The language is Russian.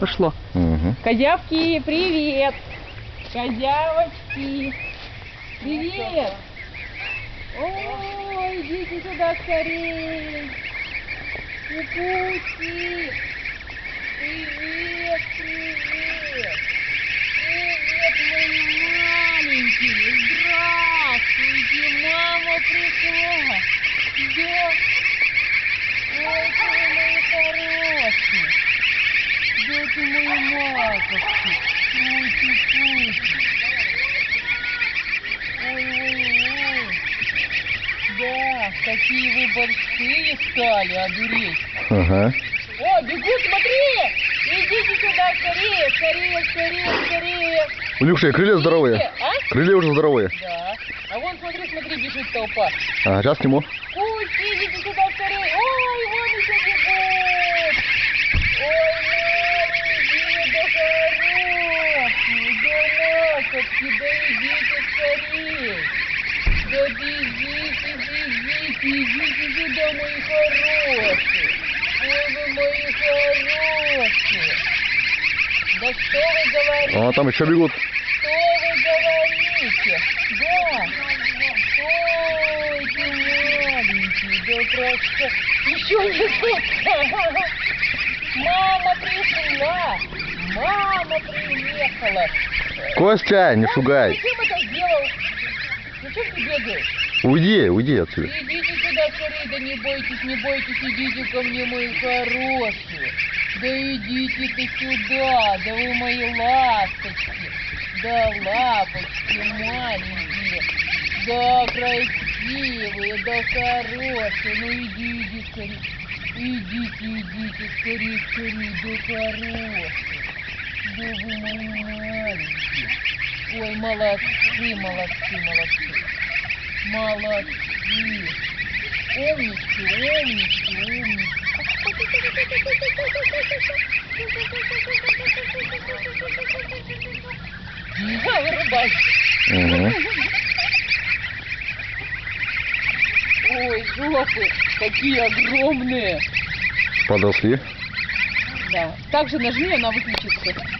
Пошло. Угу. Козявки, привет! Козявочки! Привет! Ой, идите сюда скорее! Кукуси! Привет, привет! Привет, мои маленькие! Здравствуйте! Мама пришла! Да! Ой, мои хорошие! Маковки! Пути-пути! Ой-ой-ой! Да, какие вы большие стали, одуреть! Ага. О, бегут, смотри! Идите сюда, скорее, скорее, скорее, скорее! Илюша, крылья здоровые. Идите, А? Крылья уже здоровые. Да. А вон, смотри, смотри, бежит толпа. Ага, сейчас сниму. Пусть идите сюда скорее. Ой, вон еще бегут. Ой, маленькие, да хорошие, маковки, да идите скорее. Да бегите, бегите, идите сюда, мои хорошие. Ой, вы мои хорошие. Да что вы говорите? А, там еще бегут. Что вы говорите? Да. Ой, ты маленький, да просто... Еще не Мама пришла. Мама приехала. Костя, не шугай. Зачем это сделал? Зачем ты бегаешь? Уйди, уйди отсюда. Идите сюда скорее, да не бойтесь, не бойтесь, идите ко мне, мои хорошие. Да идите ты сюда, да вы мои ласточки, да лапочки маленькие, да красивые, да хорошие, ну иди, иди скорее, идите, идите, скорее, скорее, да хорошие, да вы мои маленькие. Ой, молодцы, молодцы, молодцы. Молодцы. Умнички, умнички, умнички. Вырубай. Угу. Ой, жопы, какие огромные. Подросли. Да. Также нажми, она выключится.